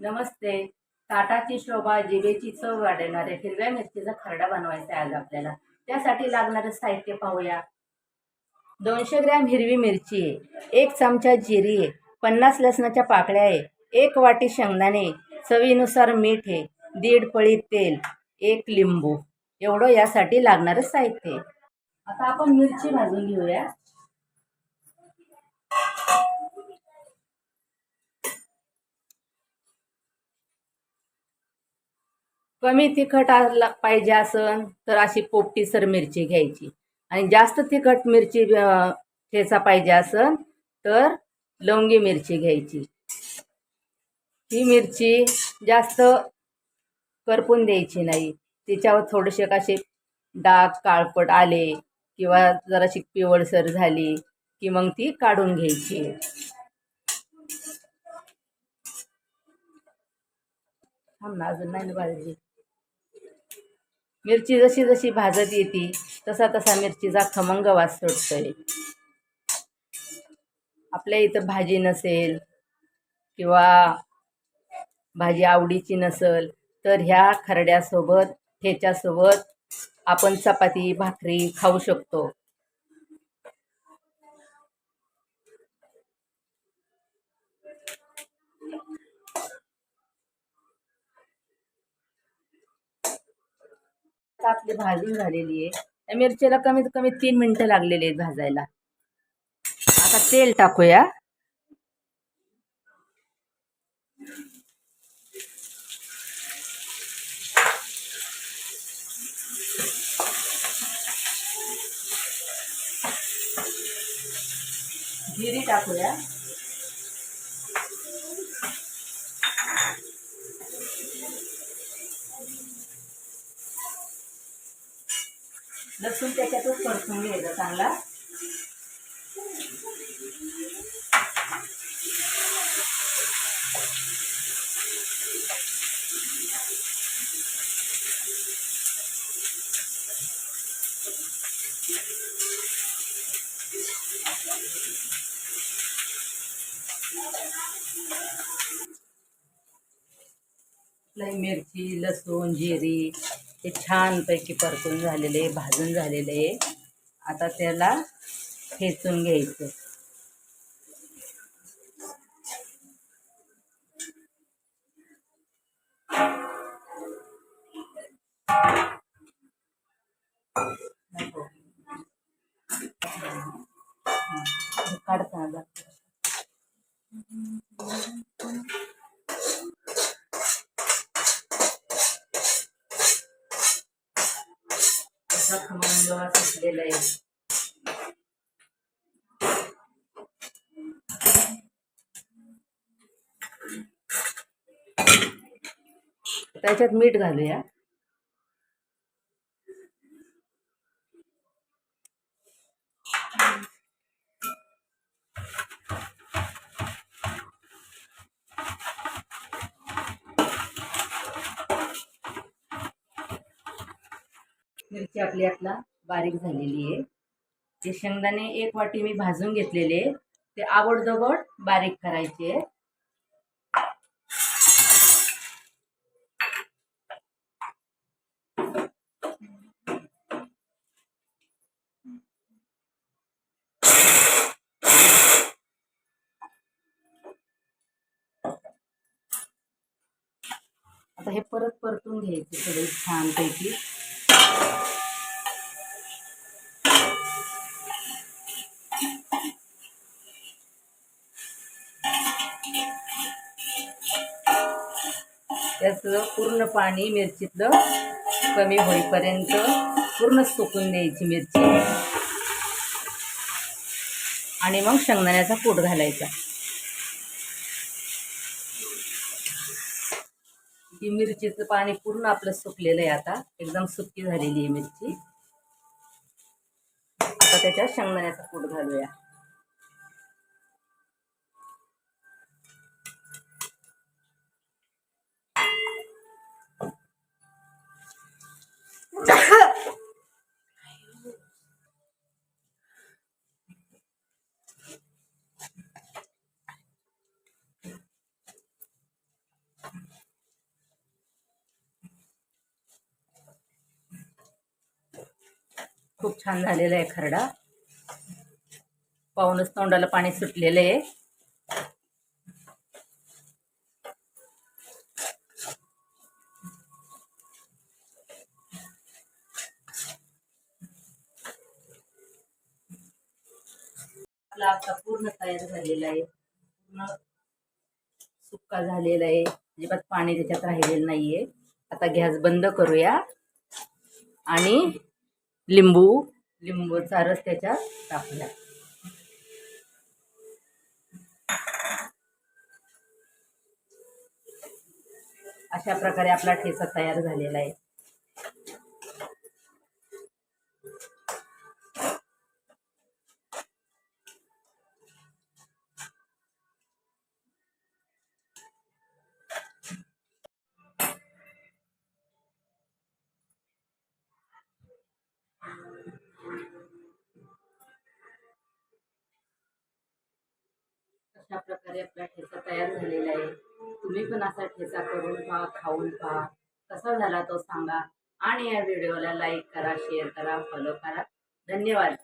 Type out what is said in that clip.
नमस्ते. ताटाची शोभा जिभेची चव वाढवणारे हिरव्या मिरचीचा खरडा बनवायचा आहे आज आपल्याला. त्यासाठी लागणारं साहित्य पाहूया. दोनशे ग्रॅम हिरवी मिरची आहे. एक चमचा जिरी आहे. पन्नास लसणाच्या पाकळ्या आहे. एक वाटी शेंगदाणे चवीनुसार मीठ आहे. दीड पळी तेल. एक लिंबू. एवढं यासाठी लागणारं साहित्य आता आपण मिरची भाजून घेऊया. कमी तिखट आला पाहिजे असन तर अशी पोपटीसर मिरची घ्यायची. आणि जास्त तिखट मिरची ठेचा पाहिजे असन तर लवंगी मिरची घ्यायची. ही मिरची जास्त करपून द्यायची नाही. तिच्यावर थोडेसे कसे डाग काळपट आले किंवा जराशी पिवळसर झाली की मग ती काढून घ्यायची. थांब ना अजून नाही ना मिरची जशी जशी भाजत येते तसा तसा मिरचीचा खमंग वास सुटतोय. आपल्या इथं भाजी नसेल किंवा भाजी आवडीची नसेल तर ह्या खरड्यासोबत ठेच्यासोबत आपण चपाती भाकरी खाऊ शकतो. आता आपली भाजून झालेली आहे. त्या मिरचीला कमीत कमी तीन मिनटं लागलेली आहेत भाजायला. आता तेल टाकूया. जिरी टाकूया. लसूण त्याच्यातच परतून घ्यायचा चांगला. लई मिरची लसूण जिरी हे छानपैकी परतून झालेले आहे, भाजून झालेले. आहे आता त्याला ठेचून घ्यायचं. काढताना त्याच्यात मीठ घालूया. मिरची आपली आपला बारीक झालेली आहे. ते शेंगदाणे एक वाटी मी भाजून घेतलेले ते आवडदोबड बारीक करायचे आता हे परत परतून घ्यायचे सगळे छानपैकी. त्याचं पूर्ण पाणी मिरचीतलं कमी होईपर्यंत पूर्ण सुकून द्यायची मिरची. आणि मग शेंगदाण्याचा कूट घालायचा. ही मिरचीचं पाणी पूर्ण आपलं सुकलेलं आहे आता. एकदम सुकी झालेली आहे मिरची. आता त्याच्यात शेंगदाण्याचा कूट घालूया. खूप छान झालेला आहे खरडा. पाहूनच तोंडाला पाणी सुटलेलं आहे. आपला आता पूर्ण तयार झालेला आहे. पूर्ण सुक्का झालेला आहे. अजिबात पाणी त्याच्यात राहिलेलं नाहीये. आता गॅस बंद करूया. आणि लिंबू. लिंबूचा रस त्याच्यात टाकला अशा प्रकारे आपला ठेचा तयार झालेला आहे. अशा प्रकारे आपला ठेचा तयार झालेला आहे. तुम्ही पण असा ठेचा करून पहा खाऊन पहा. कसा झाला तो सांगा. आणि या व्हिडिओला लाईक करा शेअर करा फॉलो करा. धन्यवाद.